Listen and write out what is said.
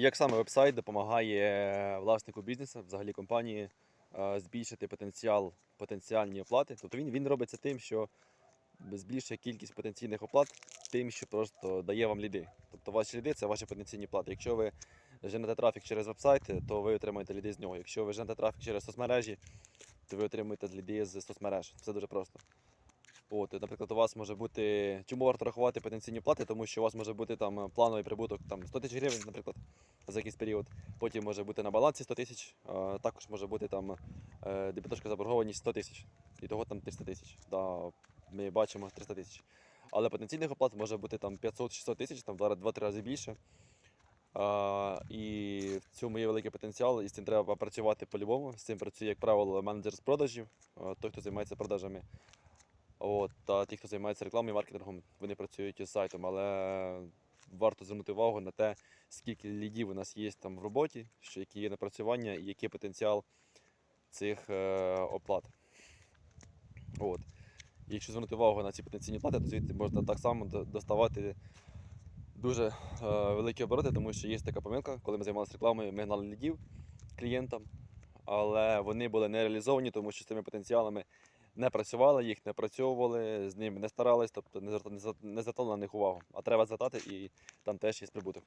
Як саме веб-сайт допомагає власнику бізнесу, взагалі компанії, е, збільшити потенціал, потенціальні оплати? Тобто він, він робиться тим, що збільшує кількість потенційних оплат, тим, що просто дає вам ліди. Тобто ваші ліди це ваші потенційні плати. Якщо ви женете трафік через веб-сайт, то ви отримаєте ліди з нього. Якщо ви женете трафік через соцмережі, то ви отримуєте ліди з соцмереж. Все дуже просто. От, наприклад, у вас може бути. Чому варто рахувати потенційні плати? Тому що у вас може бути там плановий прибуток там, 100 тисяч гривень, наприклад, за якийсь період. Потім може бути на балансі 100 тисяч, а також може бути там е, дебіторська заборгованість 100 тисяч. І того там 300 тисяч. Да, ми бачимо 300 тисяч. Але потенційних оплат може бути там 500-600 тисяч, там в 2-3 рази більше. А, і в цьому є великий потенціал, і з цим треба працювати по-любому. З цим працює, як правило, менеджер з продажів, той, хто займається продажами. От, та ті, хто займається рекламою і маркетингом, вони працюють із сайтом, але варто звернути увагу на те, скільки лідів у нас є там в роботі, що які є напрацювання і який потенціал цих е, оплат. От. І якщо звернути увагу на ці потенційні плати, то звідти можна так само доставати дуже е, великі обороти, тому що є така помилка, коли ми займалися рекламою, ми гнали лідів клієнтам, але вони були не реалізовані, тому що з цими потенціалами не працювали, їх не працьовували, з ними не старались, тобто не звертали, на них увагу. А треба звертати і там теж є прибуток.